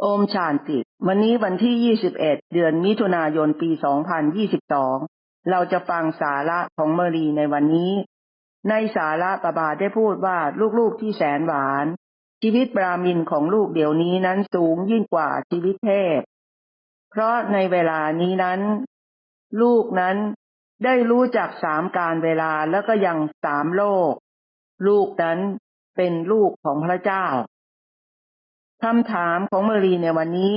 โอมชานติ วันนี้วันที่ 21 เดือนมิถุนายน ปี 2022 เราจะฟังสาระของเมรีในวันนี้ ในสาระประบาได้พูดว่าลูกๆที่แสนหวาน ชีวิตบรามินของลูกเดี๋ยวนี้นั้นสูงยิ่งกว่าชีวิตเทพ เพราะในเวลานี้นั้น ลูกนั้นได้รู้จักสามการเวลาแล้วก็ยังสามโลก ลูกนั้นเป็นลูกของพระเจ้า คำถามของเมรีในวันนี้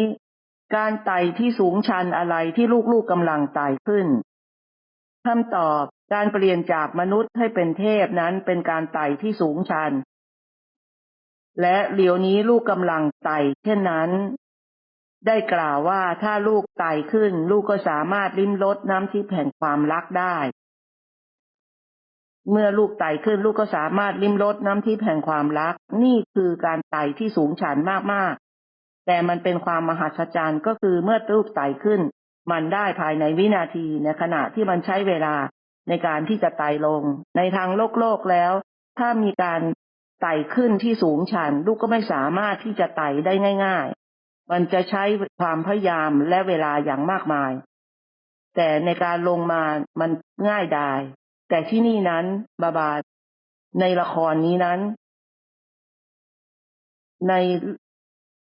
การไต่ที่สูงชันอะไรที่ลูกๆกำลังไต่ขึ้นคำตอบการเปลี่ยนจากมนุษย์ให้เป็นเทพนั้นเป็นการไต่ที่สูงชัน และเดี๋ยวนี้ลูกกำลังไต่เช่นนั้น ได้กล่าวว่าถ้าลูกไต่ขึ้น ลูกก็สามารถลิ้มรสน้ำทิพย์แห่งความรักได้ เมื่อลูกไต่ขึ้นลูกก็สามารถลิ้มรสน้ำทิพย์แห่งความรัก นี่คือการไต่ที่สูงฉันมากๆ แต่มันเป็นความมหัศจรรย์ก็คือเมื่อลูกไต่ขึ้น มันได้ภายในวินาทีในขณะที่มันใช้เวลาในการที่จะไต่ลง ในทางโลกโลกแล้ว ถ้ามีการไต่ขึ้นที่สูงชัน ลูกก็ไม่สามารถที่จะไต่ได้ง่าย ๆ มันจะใช้ความพยายามและเวลาอย่างมากมาย แต่ในการลงมามันง่ายดาย แต่ที่นี่นั้นบาบาในละครนี้นั้น ใน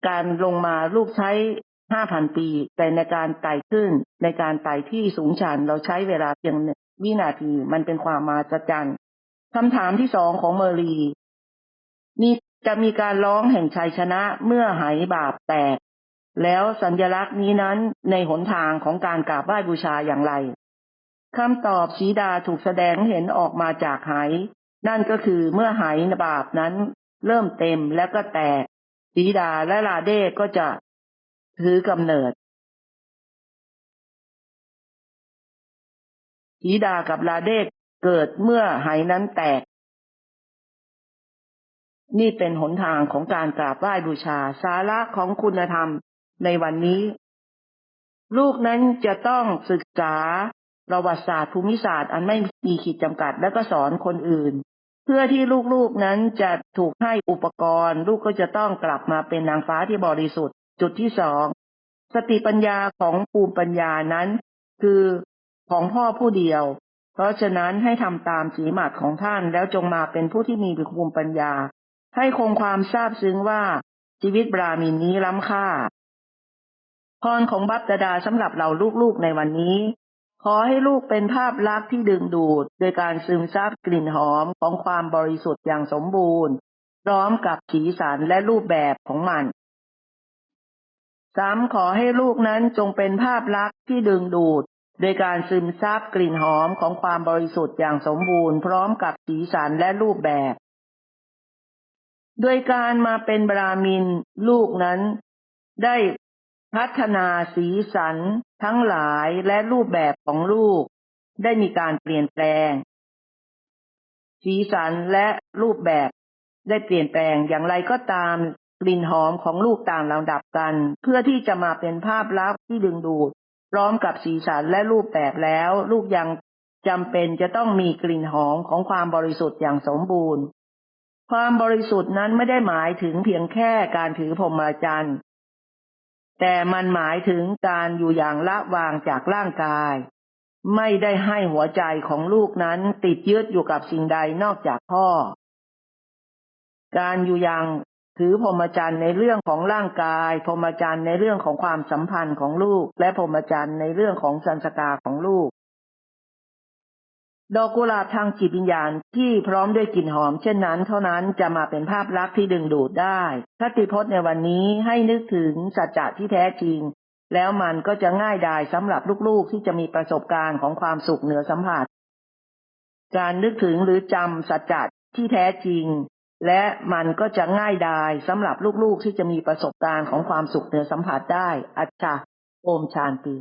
การลงมาลูกใช้ห้าพันปี แต่ในการไต่ขึ้นในการไต่ที่สูงชันเราใช้เวลาเพียงวินาทีมันเป็นความมาจัจรรคำถามที่สองของเมอรีมีจะมีการร้องแห่งชัยชนะเมื่อหายบาปแตก แล้วสัญลักษณ์นี้นั้นในหนทางของการกราบไหว้บูชาอย่างไร คำตอบสีดาถูกแสดงเห็นออกมาจากไหนั่นก็คือเมื่อไหบาปนั้น เริ่มเต็มแล้วก็แตกสีดาและลาเด้ก็จะถือกำเนิดสีดากับลาเด้เกิดเมื่อไหนั้นแตก นี่เป็นหนทางของการกราบไหว้บูชาสาระของคุณธรรมในวันนี้ ลูกนั้นจะต้องศึกษา ประวัติศาสตร์ภูมิศาสตร์อันไม่มีขีดจำกัดแล้วก็สอนคนอื่น เพื่อที่ลูกๆนั้นจะถูกให้อุปกรณ์ ลูกก็จะต้องกลับมาเป็นนางฟ้าที่บริสุทธิ์ จุดที่สองสติปัญญาของภูมิปัญญานั้น คือของพ่อผู้เดียว เพราะฉะนั้นให้ทำตามสีหมัดของท่านแล้วจงมาเป็นผู้ที่มีภูมิปัญญา ให้คงความทราบซึ้งว่าชีวิตบรามินนี้ล้ำค่าพรของบัพดาสำหรับเราลูกๆในวันนี้ ขอให้ลูกเป็นภาพลักษณ์ที่ดึงดูด โดยการซึมซับกลิ่นหอมของความบริสุทธิ์อย่างสมบูรณ์ พร้อมกับสีสันและรูปแบบของมันสามขอให้ลูกนั้นจงเป็นภาพลักษณ์ที่ดึงดูด โดยการซึมซับกลิ่นหอมของความบริสุทธิ์อย่างสมบูรณ์ พร้อมกับสีสันและรูปแบบ โดยการมาเป็นบรามิน ลูกนั้นได้ พัฒนาสีสัน ทั้งหลายและรูปแบบของลูก ได้มีการเปลี่ยนแปลง สีสันและรูปแบบได้เปลี่ยนแปลงอย่างไรก็ตามกลิ่นหอมของลูกต่างลำดับกัน เพื่อที่จะมาเป็นภาพลักษณ์ที่ดึงดูด พร้อมกับสีสันและรูปแบบแล้ว ลูกยังจำเป็นจะต้องมีกลิ่นหอมของความบริสุทธิ์อย่างสมบูรณ์ ความบริสุทธิ์นั้นไม่ได้หมายถึงเพียงแค่การถือพรหมจรรย์ แต่มันหมายถึงการอยู่อย่างละวางจากร่างกาย ไม่ได้ให้หัวใจของลูกนั้นติดยึดอยู่กับสิ่งใดนอกจากพ่อ การอยู่อย่างถือพรหมจรรย์ในเรื่องของร่างกาย พรหมจรรย์ในเรื่องของความสัมพันธ์ของลูก และพรหมจรรย์ในเรื่องของสันสกาของลูก ดอกกุหลาบทางจิตวิญญาณที่พร้อมด้วยกลิ่นหอม เช่นนั้น เท่านั้นจะมาเป็นภาพลักษณ์ที่ดึงดูดได้คติพจน์ในวันนี้ให้นึกถึงสัจจะที่แท้จริง แล้วมันก็จะง่ายดายสำหรับลูกๆที่จะมีประสบการณ์ของความสุขเหนือสัมผัส การนึกถึงหรือจำสัจจะที่แท้จริง และมันก็จะง่ายดายสำหรับลูกๆที่จะมีประสบการณ์ของความสุขเหนือสัมผัสได้ อัจฉาโอมชานตี